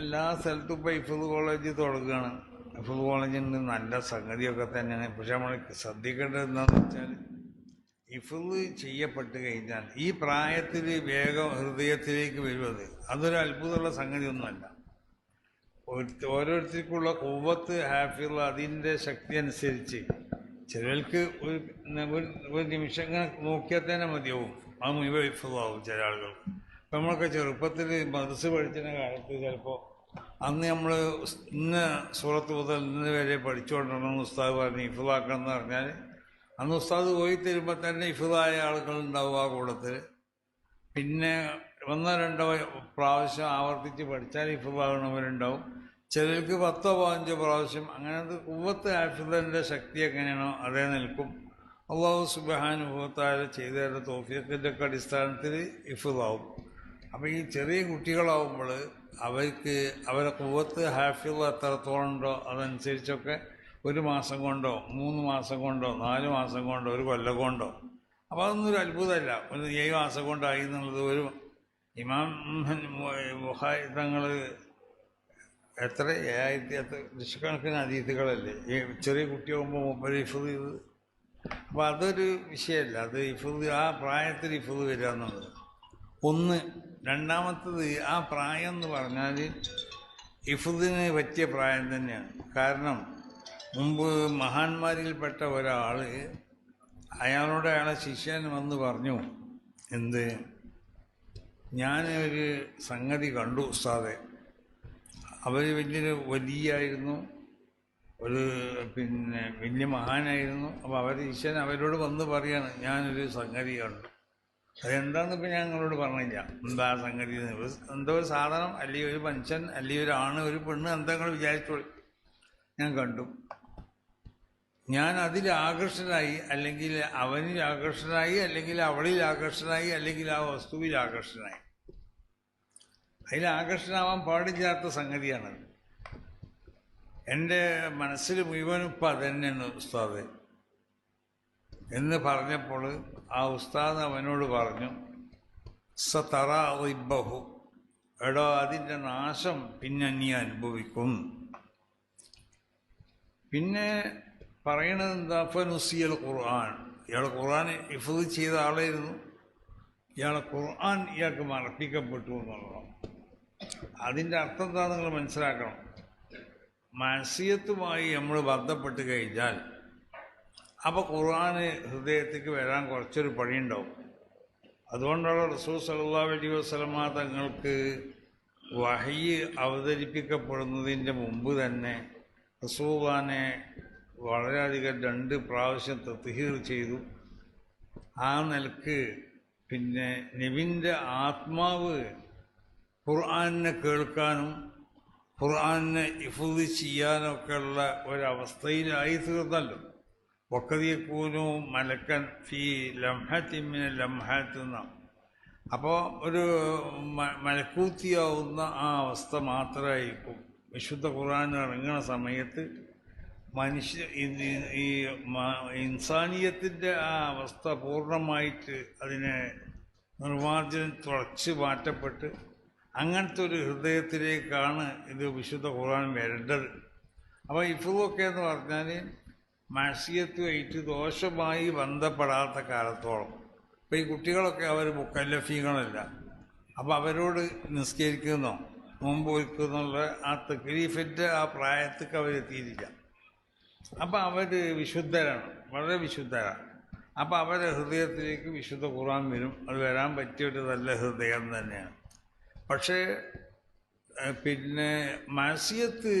എല്ലാ സ്ഥലത്തും ഇപ്പോൾ ഇഫുദ് കോളേജ് തുടങ്ങുകയാണ്. ഇഫുദ് നിന്ന് നല്ല സംഗതിയൊക്കെ തന്നെയാണ്. പക്ഷെ നമ്മൾ ശ്രദ്ധിക്കേണ്ടത് എന്താണെന്ന് വെച്ചാൽ ഇഫുദ് ചെയ്യപ്പെട്ട് കഴിഞ്ഞാൽ ഈ പ്രായത്തിൽ വേഗം ഹൃദയത്തിലേക്ക് വരുന്നത് അതൊരു അത്ഭുതമുള്ള സംഗതിയൊന്നുമല്ല. ഓരോരുത്തർക്കുള്ള കൂവത്ത് ഹാഫിള്ള അതിന്റെ ശക്തി അനുസരിച്ച് ചിലർക്ക് ഒരു ഒരു നിമിഷം നോക്കിയാൽ തന്നെ മതിയാവും. അത് മുഴുവൻ ഇഫുള്ളാവും ചില ഇപ്പം നമ്മളൊക്കെ ചെറുപ്പത്തിൽ മദ്രസ് പഠിച്ചിരുന്ന കാലത്ത് ചിലപ്പോൾ അന്ന് നമ്മൾ ഇന്ന സൂറത്ത് മുതൽ ഇന്ന് വരെ പഠിച്ചുകൊണ്ടിരുന്ന ഉസ്താദ് പറഞ്ഞ് ഇഫുദാക്കണം എന്ന് പറഞ്ഞാൽ അന്ന് ഉസ്താദ് പോയി തരുമ്പോൾ തന്നെ ഇഫുദായ ആളുകൾ ഉണ്ടാവും ആ കൂടത്തിൽ പിന്നെ ഒന്നോ രണ്ടോ പ്രാവശ്യം ആവർത്തിച്ച് പഠിച്ചാൽ ഇഫുദാകണവരുണ്ടാവും ചിലർക്ക് പത്തോ പതിനഞ്ചോ പ്രാവശ്യം അങ്ങനെ കുവത്ത് ആഫിദന്റെ ശക്തി എങ്ങനെയാണോ അതേ നിൽക്കും. അള്ളാഹു സുബാനുഭവത്താൽ ചെയ്തതിന്റെ തോഫിയത്തിന്റെ ഒക്കെ അടിസ്ഥാനത്തിൽ ഇഫുദാവും അപ്പോൾ ഈ ചെറിയ കുട്ടികളാവുമ്പോൾ അവർക്ക് അവരെ കുവത്ത് ഹാഫിദ് എത്രത്തോളം ഉണ്ടോ അതനുസരിച്ചൊക്കെ ഒരു മാസം കൊണ്ടോ മൂന്ന് മാസം കൊണ്ടോ നാല് മാസം കൊണ്ടോ ഒരു കൊല്ലം കൊണ്ടോ. അപ്പോൾ അതൊന്നും ഒരു അത്ഭുതമല്ല. ഒരു ഏഴ് മാസം കൊണ്ടായി എന്നുള്ളത് ഒരു ഇമാം ബുഹാരി തങ്ങൾ എത്ര? ഏഴായിരത്തി എത്ര? ലക്ഷക്കണക്കിന് അതീതികളല്ലേ ഈ ചെറിയ കുട്ടിയാകുമ്പോൾ മൂപ്പര് ഇഫുദ് ചെയ്ത്. അപ്പോൾ അതൊരു വിഷയമല്ല. അത് ഇഫുദ് ആ പ്രായത്തിൽ ഇഫുദ് വരിക എന്നുള്ളത് ഒന്ന് രണ്ടാമത്തത് ആ പ്രായം എന്ന് പറഞ്ഞാൽ ഇഫുദിന് പറ്റിയ പ്രായം തന്നെയാണ്. കാരണം മുമ്പ് മഹാന്മാരിൽപ്പെട്ട ഒരാൾ അയാളോട് അയാളെ ശിഷ്യൻ വന്ന് പറഞ്ഞു എന്ത്? ഞാൻ ഒരു സംഗതി കണ്ടു ഉസ്താദെ. അവർ വലിയൊരു വലിയായിരുന്നു. ഒരു പിന്നെ വലിയ മഹാനായിരുന്നു. അപ്പോൾ അവർ ഈശ്വരൻ അവരോട് വന്ന് പറയാണ് ഞാനൊരു സംഗതി കണ്ടു. അതെന്താണെന്ന് ഇപ്പം ഞാൻ നിങ്ങളോട് പറഞ്ഞില്ല. എന്താ സംഗതി എന്തോ ഒരു സാധനം അല്ലെങ്കിൽ ഒരു മനുഷ്യൻ അല്ലെങ്കിൽ ഒരു ആണ് ഒരു പെണ്ണ് എന്താ നിങ്ങൾ വിചാരിച്ചോളി ഞാൻ കണ്ടു. ഞാൻ അതിൽ ആകർഷനായി അല്ലെങ്കിൽ അവനിൽ ആകർഷനായി അല്ലെങ്കിൽ അവളിൽ ആകർഷനായി അല്ലെങ്കിൽ ആ വസ്തുവിൽ ആകർഷനായി. അതിൽ ആകർഷനാവാൻ പാടില്ലാത്ത സംഗതിയാണത് എന്റെ മനസ്സിൽ മുഴുവനും ഇപ്പം അതന്നെയാണ് ഉസ്താദ്. എന്ന് പറഞ്ഞപ്പോൾ ആ ഉസ്താദ് അവനോട് പറഞ്ഞു സതറ ഇബ്ബഹു എടോ അതിന്റെ നാശം പിന്നെ നീ അനുഭവിക്കും. പിന്നെ പറയണത് എന്താ? ഫനുസിയൽ ഖുർആൻ. ഇയാൾ ഖുർആൻ ഇഫത് ചെയ്ത ആളായിരുന്നു. ഇയാളെ ഖുർആൻ ഇയാൾക്ക് മറപ്പിക്കപ്പെട്ടു എന്നുള്ളതാണ്. അതിന്റെ അർത്ഥം എന്താ നിങ്ങൾ മനസ്സിലാക്കണം. മാനസികത്തുമായി നമ്മൾ ബന്ധപ്പെട്ട് കഴിഞ്ഞാൽ അപ്പോൾ ഖുർആന് ഹൃദയത്തേക്ക് വരാൻ കുറച്ചൊരു പണിയുണ്ടാവും. അതുകൊണ്ടാണ് റസൂൽ സല്ലല്ലാഹു അലൈഹി വസല്ലമ തങ്ങൾക്ക് വഹയ്യ് അവതരിപ്പിക്കപ്പെടുന്നതിന്റെ മുമ്പ് തന്നെ റസൂഖാനെ വളരെയധികം രണ്ട് പ്രാവശ്യം തത്ഹീർ ചെയ്തു. ആ നിലയ്ക്ക് പിന്നെ നബിന്റെ ആത്മാവ് ഖുർആനെ കേൾക്കാനും ഖുർആനെ ഇഫുദ് ചെയ്യാനൊക്കെയുള്ള ഒരവസ്ഥയിലായി തീർന്നല്ലോ വക്കതിയക്കൂനു മലക്കൻ ഫി ലംഹത്തിമിന് ലംഹത്തുന്ന അപ്പോൾ ഒരു മലക്കൂത്തിയാവുന്ന ആ അവസ്ഥ മാത്രമായിരിക്കും. വിശുദ്ധ ഖുർആൻ ഇറങ്ങുന്ന സമയത്ത് മനുഷ്യ ഈ ഇൻസാനീയത്തിന്റെ ആ അവസ്ഥ പൂർണമായിട്ട് അതിനെ നിർമാർജനം തുളച്ച് മാറ്റപ്പെട്ട് അങ്ങനത്തെ ഒരു ഹൃദയത്തിലേക്കാണ് ഇത് വിശുദ്ധ ഖുർആൻ വരേണ്ടത്. അപ്പോൾ ഇഫുദൊക്കെ എന്ന് പറഞ്ഞാൽ മാസിയത്തുമായിട്ട് ദോഷമായി ബന്ധപ്പെടാത്ത കാലത്തോളം. ഇപ്പം ഈ കുട്ടികളൊക്കെ അവർ മുക്കല്ലഫീകളല്ല അപ്പോൾ അവരോട് നിസ്കരിക്കുന്നോ മുമ്പ് വയ്ക്കുന്നുള്ള ആ തക്ലീഫിന്റെ ആ പ്രായത്തേക്ക് അവരെത്തിയിട്ടില്ല അപ്പം അവർ വിശുദ്ധരാണ് വളരെ വിശുദ്ധരാണ്. അപ്പം അവരുടെ ഹൃദയത്തിലേക്ക് വിശുദ്ധ ഖുർആൻ വരും. അത് വരാൻ പറ്റിയൊരു നല്ല ഹൃദയം തന്നെയാണ്. പക്ഷേ പിന്നെ മാസിയത്ത്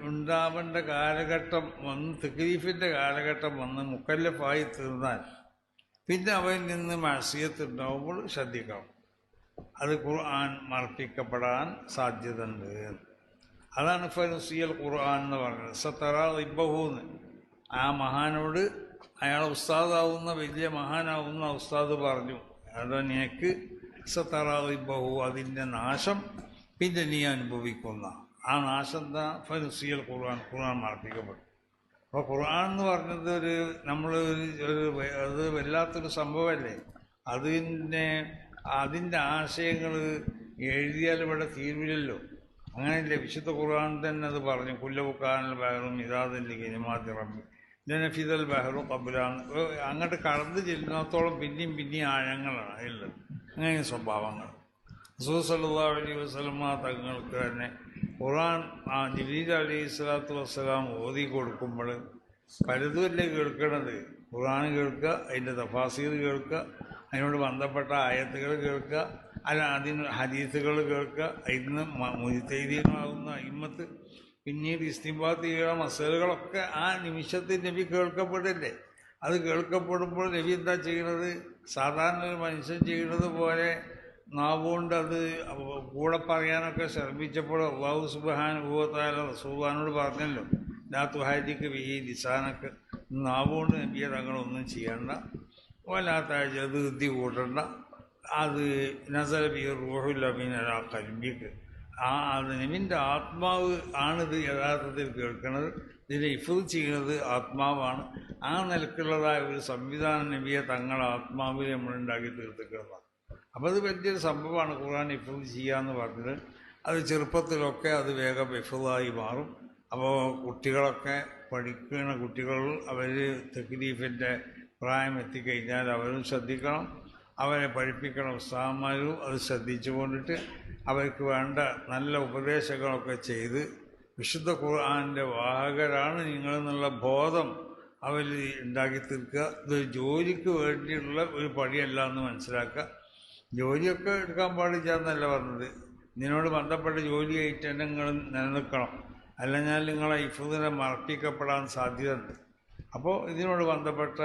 ഉണ്ടാവേണ്ട കാലഘട്ടം വന്ന് തക്ലീഫിന്റെ കാലഘട്ടം വന്ന് മുക്കല്ലഫായി തീർന്നാൽ പിന്നെ അവൻ നിന്ന് മാസിയത്ത് ഉണ്ടാവുമ്പോൾ ശ്രദ്ധിക്കണം. അത് ഖുർആൻ മർപ്പിക്കപ്പെടാൻ സാധ്യതയുണ്ട്. അതാണ് ഫനുസിയൽ ഖുർആൻ എന്ന് പറഞ്ഞത് സത്തറ ഇബ്ബഹൂന്ന് ആ മഹാനോട് അയാൾ ഉസ്താദാവുന്ന വലിയ മഹാനാവുന്ന ഉസ്താദ് പറഞ്ഞു അതോ നിനക്ക് സത്തറ ഇബ്ബഹു അതിന്റെ നാശം പിന്നെ നീ അനുഭവിക്കുന്ന ആ നാശന്ത ഫനുസിയൽ ഖുർആൻ ഖുർആൻ മർപ്പിക്കപ്പെട്ടു അപ്പോൾ ഖുർആൻ എന്ന് പറഞ്ഞത് ഒരു നമ്മൾ ഒരു അത് വല്ലാത്തൊരു സംഭവമല്ലേ? അതിന്റെ അതിന്റെ ആശയങ്ങൾ എഴുതിയാൽ ഇവിടെ തീരുവില്ലല്ലോ. അങ്ങനെയല്ലേ? വിശുദ്ധ ഖുർആൻ തന്നെ അത് പറഞ്ഞു. കുല്ലബുക്കാനൽ ബഹറും ഇതാദിന്റെ ഗിനിമാതി റബ്ബി. ജനഫിദൽ ബഹറു കബുലാന്ന് അങ്ങോട്ട് കടന്നു ചെല്ലുന്നിടത്തോളം പിന്നെയും പിന്നെയും ആഴങ്ങളാണ് അതിലുള്ളത് അങ്ങനെ സ്വഭാവങ്ങൾ. അലൈഹി വസല്ലമ തങ്ങൾക്ക് തന്നെ ഖുറാൻ ആ ജലീൽ അലി സ്വലാത്തു വസ്സലാം ഓതി കൊടുക്കുമ്പോൾ പലതുമല്ലേ കേൾക്കണത്? ഖുറാൻ കേൾക്കുക അതിന്റെ തഫാസീർ കേൾക്കുക അതിനോട് ബന്ധപ്പെട്ട ആയത്തുകൾ കേൾക്കുക അല്ല അതിന് ഹദീസുകൾ കേൾക്കുക ഇന്ന് മുജിത്തൈദീകളാകുന്ന അയിമത്ത് പിന്നീട് ഇസ്തിംബാത്ത് ചെയ്യുന്ന മസലുകളൊക്കെ ആ നിമിഷത്തിൽ നബി കേൾക്കപ്പെടില്ലേ? അത് കേൾക്കപ്പെടുമ്പോൾ നബി എന്താ ചെയ്യുന്നത്? സാധാരണ ഒരു മനുഷ്യൻ ചെയ്യുന്നത് പോലെ നാവുകൊണ്ട് അത് കൂടെ പറയാനൊക്കെ ശ്രമിച്ചപ്പോൾ അള്ളാഹു സുബാൻ ഉപത്താല റസൂബാനോട് പറഞ്ഞല്ലോ ലാ ഹാജിക്ക് ഈ നിസാനൊക്കെ നാവുകൊണ്ട് നബിയെ തങ്ങളൊന്നും ചെയ്യണ്ട വല്ലാത്ത അത് ജതുതി കൂട്ടണ്ട അത് നസലബി റൂഹുൽ അമീൻ അലാ കൽബിക്ക് ആ അത് നബിന്റെ ആത്മാവ് ആണിത് യഥാർത്ഥത്തിൽ കേൾക്കുന്നത് ഇതിനെ ഇഫത് ചെയ്യുന്നത് ആത്മാവാണ്. ആ നിലക്കുള്ളതായ ഒരു സംവിധാനം നബിയെ തങ്ങൾ ആത്മാവിൽ നമ്മൾ ഉണ്ടാക്കി തീർത്തിക്കുന്നതാണ് അപ്പോൾ അത് വലിയൊരു സംഭവമാണ് ഖുർആൻ ഹിഫുൾ ചെയ്യുക എന്ന് പറഞ്ഞത്. അത് ചെറുപ്പത്തിലൊക്കെ അത് വേഗം ഇഫതായി മാറും. അപ്പോൾ കുട്ടികളൊക്കെ പഠിക്കുന്ന കുട്ടികൾ അവർ തെക്ലീഫിന്റെ പ്രായം എത്തിക്കഴിഞ്ഞാൽ അവരും ശ്രദ്ധിക്കണം. അവരെ പഠിപ്പിക്കണം. ഉസ്താഹന്മാരും അത് ശ്രദ്ധിച്ചു കൊണ്ടിട്ട് അവർക്ക് വേണ്ട നല്ല ഉപദേശങ്ങളൊക്കെ ചെയ്ത് വിശുദ്ധ ഖുർആാനിന്റെ വാഹകരാണ് നിങ്ങളെന്നുള്ള ബോധം അവർ ഉണ്ടാക്കി തീർക്കുക. ഇത് ജോലിക്ക് വേണ്ടിയുള്ള ഒരു പണിയല്ല എന്ന് മനസ്സിലാക്കുക. ജോലിയൊക്കെ എടുക്കാൻ പാടില്ല എന്നല്ല പറഞ്ഞത്. ഇതിനോട് ബന്ധപ്പെട്ട ജോലി ഐറ്റങ്ങളും നിലനിൽക്കണം. അല്ലെങ്കിൽ നിങ്ങളെ ഇഫുദിനെ മറപ്പിക്കപ്പെടാൻ സാധ്യതയുണ്ട്. അപ്പോൾ ഇതിനോട് ബന്ധപ്പെട്ട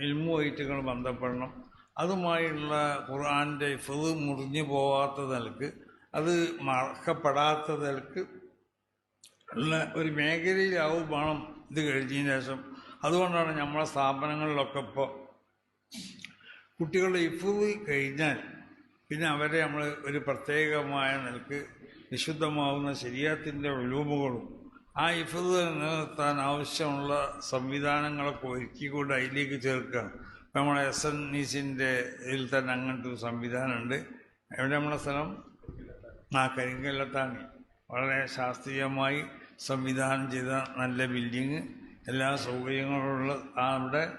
ഇൽമു ഐറ്റങ്ങൾ ബന്ധപ്പെടണം. അതുമായുള്ള ഖുർആാന്റെ ഇഫുദ് മുറിഞ്ഞു പോവാത്ത നിലയ്ക്ക് അത് മറക്കപ്പെടാത്ത നിലയ്ക്ക് ഉള്ള ഒരു മേഖലയിലാവും വേണം ഇത് കഴിഞ്ഞതിന് ശേഷം. അതുകൊണ്ടാണ് നമ്മളെ സ്ഥാപനങ്ങളിലൊക്കെ ഇപ്പോൾ കുട്ടികളുടെ ഇഫുദ് കഴിഞ്ഞാൽ പിന്നെ അവരെ നമ്മൾ ഒരു പ്രത്യേകമായ നിലയ്ക്ക് വിശുദ്ധമാവുന്ന ശരീരത്തിന്റെ ഒലൂമുകളും ആ ഇഫുദ് നിലനിർത്താൻ ആവശ്യമുള്ള സംവിധാനങ്ങളൊക്കെ ഒരുക്കിക്കൊണ്ട് അതിലേക്ക് ചേർക്കുകയാണ് ഇപ്പം നമ്മളെ എസ് എൻ നീസിന്റെ ഇതിൽ തന്നെ അങ്ങനത്തെ ഒരു സംവിധാനമുണ്ട്. എവിടെ നമ്മളെ സ്ഥലം? ആ കരിങ്കല്ലത്താണ്. വളരെ ശാസ്ത്രീയമായി സംവിധാനം ചെയ്ത നല്ല ബിൽഡിങ് എല്ലാ സൗകര്യങ്ങളുള്ള ആ അവിടെ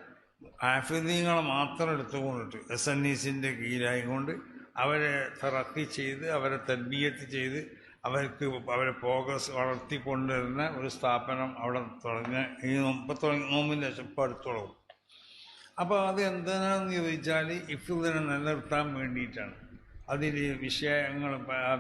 ആഫിദീങ്ങളെ മാത്രം എടുത്തുകൊണ്ടിട്ട് എസ് എൻ ഇസിന്റെ കീഴിലായിക്കൊണ്ട് അവരെ തിറക്കി ചെയ്ത് അവരെ തൽബിയത്ത് ചെയ്ത് അവർക്ക് അവരെ പ്രോഗ്രസ് വളർത്തിക്കൊണ്ടുവരുന്ന ഒരു സ്ഥാപനം അവിടെ തുടങ്ങുക ഈ ഇപ്പം തുടങ്ങി നോമ്പിന്റെ തുടങ്ങും. അപ്പോൾ അത് എന്താണെന്ന് ചോദിച്ചാൽ ഇഫ്തിനെ നിലനിർത്താൻ വേണ്ടിയിട്ടാണ്. അതിൽ വിഷയങ്ങൾ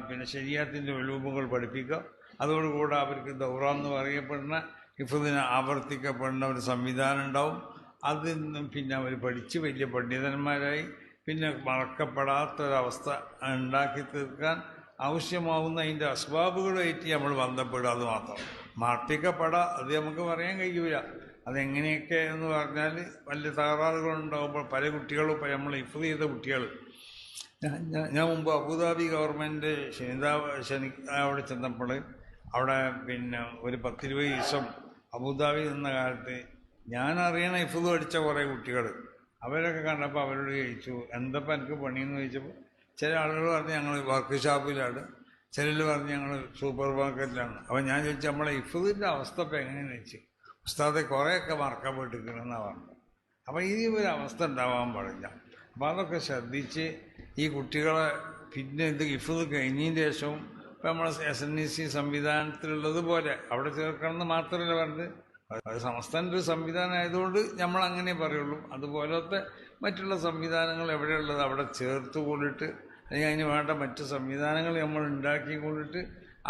പിന്നെ ശരീരത്തിന്റെ ഒഴിവുകൾ പഠിപ്പിക്കുക. അതോടുകൂടെ അവർക്ക് ദൗറ എന്ന് പറയപ്പെടുന്ന ഇഫ്തിനെ ആവർത്തിക്കപ്പെടുന്ന ഒരു സംവിധാനം ഉണ്ടാവും. അതിൽ നിന്നും പിന്നെ അവർ പഠിച്ച് വലിയ പണ്ഡിതന്മാരായി. പിന്നെ മറക്കപ്പെടാത്തൊരവസ്ഥ ഉണ്ടാക്കി തീർക്കാൻ ആവശ്യമാവുന്ന അതിന്റെ അസ്ബാബുകളുമായിട്ട് നമ്മൾ ബന്ധപ്പെടുക അത് മാത്രം. മർപ്പിക്കപ്പെടാം അത് നമുക്ക് പറയാൻ കഴിയൂല. അതെങ്ങനെയൊക്കെ എന്ന് പറഞ്ഞാൽ വലിയ തകരാറുകളുണ്ടാകുമ്പോൾ പല കുട്ടികളും ഇപ്പം നമ്മൾ ഇഫ് ചെയ്ത കുട്ടികൾ. ഞാൻ മുമ്പ് അബുദാബി ഗവൺമെന്റ് ശനിതാ ശനി അവിടെ ചെന്നപ്പോൾ അവിടെ പിന്നെ ഒരു പത്തിരുപത് ദിവസം അബുദാബി നിന്ന കാലത്ത് ഞാൻ ഇഫുദ് പഠിച്ച കുറേ കുട്ടികൾ അവരൊക്കെ കണ്ടപ്പോൾ അവരോട് ചോദിച്ചു എന്തപ്പോൾ എനിക്ക് പണിയെന്ന് ചോദിച്ചപ്പോൾ ചില ആളുകൾ പറഞ്ഞ് ഞങ്ങൾ വർക്ക് ഷോപ്പിലാണ് ചിലർ പറഞ്ഞ് ഞങ്ങൾ സൂപ്പർ മാർക്കറ്റിലാണ്. അപ്പോൾ ഞാൻ ചോദിച്ചു നമ്മളെ ഇഫുദിന്റെ അവസ്ഥ ഇപ്പം എങ്ങനെയാണെന്ന് ചോദിച്ചു? ഉസ്താദെ കുറേയൊക്കെ മറക്കാൻ പോയിട്ടിരിക്കണമെന്നാണ് പറഞ്ഞത്. അപ്പോൾ ഈ ഒരു അവസ്ഥ ഉണ്ടാവാൻ പാടില്ല. അപ്പോൾ അതൊക്കെ ശ്രദ്ധിച്ച് ഈ കുട്ടികളെ പിന്നെ ഇത് ഇഫുദ് കഴിഞ്ഞതിന് ശേഷവും ഇപ്പം നമ്മൾ എസ് എൻ ഇ സി സംവിധാനത്തിലുള്ളത് പോലെ അവിടെ ചേർക്കണമെന്ന് മാത്രമല്ല പറഞ്ഞത്. അത് സംസ്ഥാനത്തെ സംവിധാനം ആയതുകൊണ്ട് നമ്മൾ അങ്ങനെ പറയുള്ളൂ. അതുപോലത്തെ മറ്റുള്ള സംവിധാനങ്ങൾ എവിടെയുള്ളത് അവിടെ ചേർത്ത് കൊണ്ടിട്ട് അല്ലെങ്കിൽ അതിന് വേണ്ട മറ്റു സംവിധാനങ്ങൾ നമ്മൾ ഉണ്ടാക്കി കൊണ്ടിട്ട്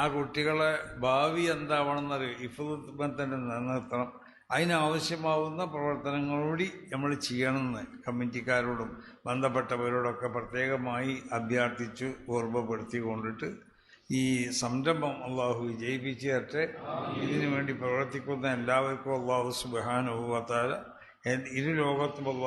ആ കുട്ടികളെ ഭാവി എന്താവണം എന്നറിയും ഇഫുദ് തന്നെ നിലനിർത്തണം. അതിനാവശ്യമാവുന്ന പ്രവർത്തനങ്ങളോടി നമ്മൾ ചെയ്യണമെന്ന് കമ്മിറ്റിക്കാരോടും ബന്ധപ്പെട്ടവരോടൊക്കെ പ്രത്യേകമായി അഭ്യർത്ഥിച്ചു ഓർമ്മപ്പെടുത്തി കൊണ്ടിട്ട് ഈ സംരംഭം അള്ളാഹു വിജയിപ്പിച്ചു തരട്ടെ ഇതിനു വേണ്ടി പ്രവർത്തിക്കുന്ന എല്ലാവർക്കും അള്ളാഹു സുബാനുഭവത്താൽ ഇരു ലോകത്തും അള്ളാഹു